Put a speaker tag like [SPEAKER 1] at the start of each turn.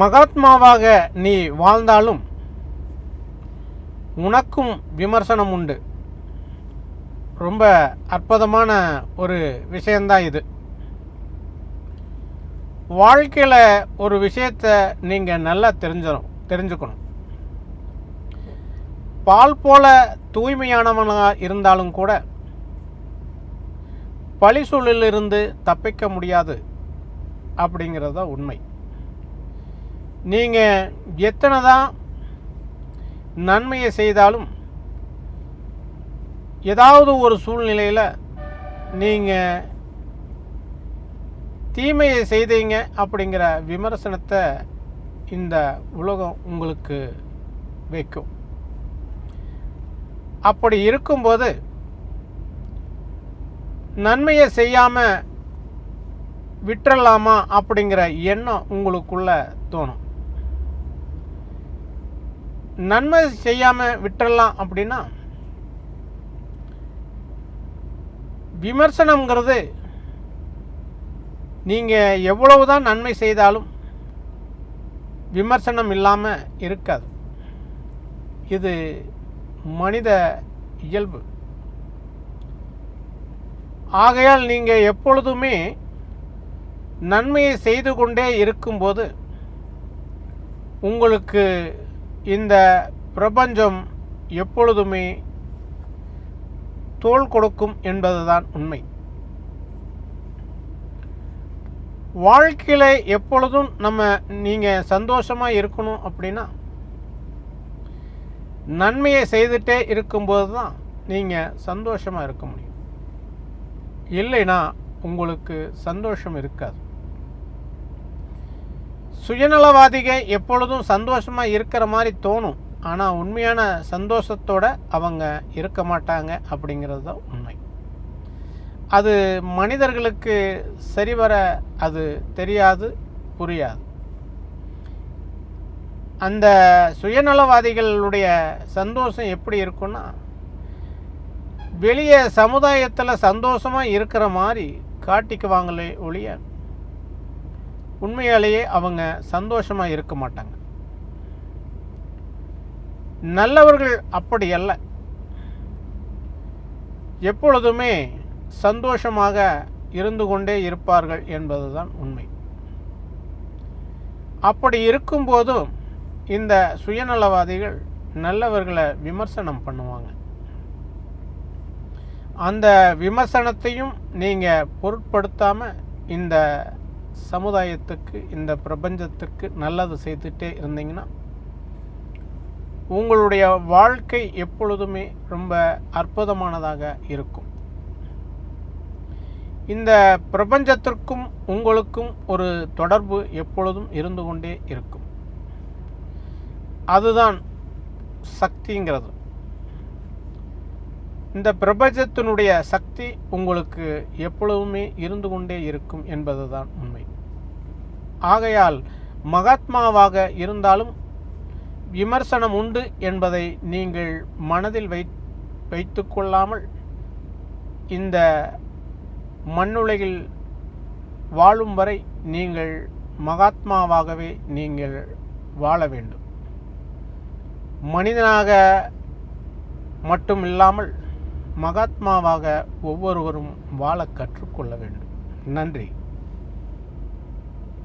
[SPEAKER 1] மகாத்மாவாக நீ வாழ்ந்தாலும் உனக்கும் விமர்சனம் உண்டு ரொம்ப அற்புதமான ஒரு விஷயந்தான் இது. வாழ்க்கையில் ஒரு விஷயத்தை நீங்கள் நல்லா தெரிஞ்சிடும் தெரிஞ்சுக்கணும். பால் போல தூய்மையானவனாக இருந்தாலும் கூட பழி சூழலிலிருந்து தப்பிக்க முடியாது அப்படிங்கிறது தான் உண்மை. நீங்கள் எத்தனை தான் நன்மையை செய்தாலும் ஏதாவது ஒரு சூழ்நிலையில் நீங்கள் தீமையை செய்தீங்க அப்படிங்கிற விமர்சனத்தை இந்த உலகம் உங்களுக்கு வைக்கும். அப்படி இருக்கும்போது நன்மையை செய்யாமல் விட்டுறலாமா அப்படிங்கிற எண்ணம் உங்களுக்குள்ள தோணும். நன்மை செய்யாமல் விட்டுறலாம் அப்படின்னா விமர்சனம்ங்கிறது நீங்கள் எவ்வளவு தான் நன்மை செய்தாலும் விமர்சனம் இல்லாமல் இருக்காது. இது மனித இயல்பு. ஆகையால் நீங்கள் எப்பொழுதுமே நன்மையை செய்து கொண்டே இருக்கும்போது உங்களுக்கு இந்த பிரபஞ்சம் எப்பொழுதுமே தோள் கொடுக்கும் என்பதுதான் உண்மை. வாழ்க்கையில் எப்பொழுதும் நம்ம நீங்கள் சந்தோஷமாக இருக்கணும் அப்படின்னா நன்மையை செய்துட்டே இருக்கும்போது தான் நீங்கள் சந்தோஷமாக இருக்க முடியும். இல்லைன்னா உங்களுக்கு சந்தோஷம் இருக்காது. சுயநலவாதிக எப்பொழுதும் சந்தோஷமாக இருக்கிற மாதிரி தோணும். ஆனால் உண்மையான சந்தோஷத்தோடு அவங்க இருக்க மாட்டாங்க அப்படிங்கிறது தான் உண்மை. அது மனிதர்களுக்கு சரிவர அது தெரியாது புரியாது. அந்த சுயநலவாதிகளுடைய சந்தோஷம் எப்படி இருக்குன்னா வெளியே சமுதாயத்தில் சந்தோஷமாக இருக்கிற மாதிரி காட்டிக்குவாங்களே ஒழிய உண்மையாலேயே அவங்க சந்தோஷமாக இருக்க மாட்டாங்க. நல்லவர்கள் அப்படி அல்ல. எப்பொழுதுமே சந்தோஷமாக இருந்து கொண்டே இருப்பார்கள் என்பதுதான் உண்மை. அப்படி இருக்கும்போதும் இந்த சுயநலவாதிகள் நல்லவர்களை விமர்சனம் பண்ணுவாங்க. அந்த விமர்சனத்தையும் நீங்கள் பொருட்படுத்தாமல் இந்த சமுதாயத்துக்கு இந்த பிரபஞ்சத்துக்கு நல்லது செய்துட்டே இருந்தீங்கன்னா உங்களுடைய வாழ்க்கை எப்பொழுதுமே ரொம்ப அற்புதமானதாக இருக்கும். இந்த பிரபஞ்சத்திற்கும் உங்களுக்கும் ஒரு தொடர்பு எப்பொழுதும் இருந்து கொண்டே இருக்கும். அதுதான் சக்திங்கிறது. இந்த பிரபஞ்சத்தினுடைய சக்தி உங்களுக்கு எப்பொழுதுமே இருந்து கொண்டே இருக்கும் என்பதுதான் உண்மை. ஆகையால் மகாத்மாவாக இருந்தாலும் விமர்சனம் உண்டு என்பதை நீங்கள் மனதில் வை வைத்து கொள்ளாமல் இந்த மண்ணுலகில் வாழும் வரை நீங்கள் மகாத்மாவாகவே நீங்கள் வாழ வேண்டும். மனிதனாக மட்டும் இல்லாமல் மகாத்மாவாக ஒவ்வொருவரும் வாழ கற்றுக்கொள்ள வேண்டும். நன்றி.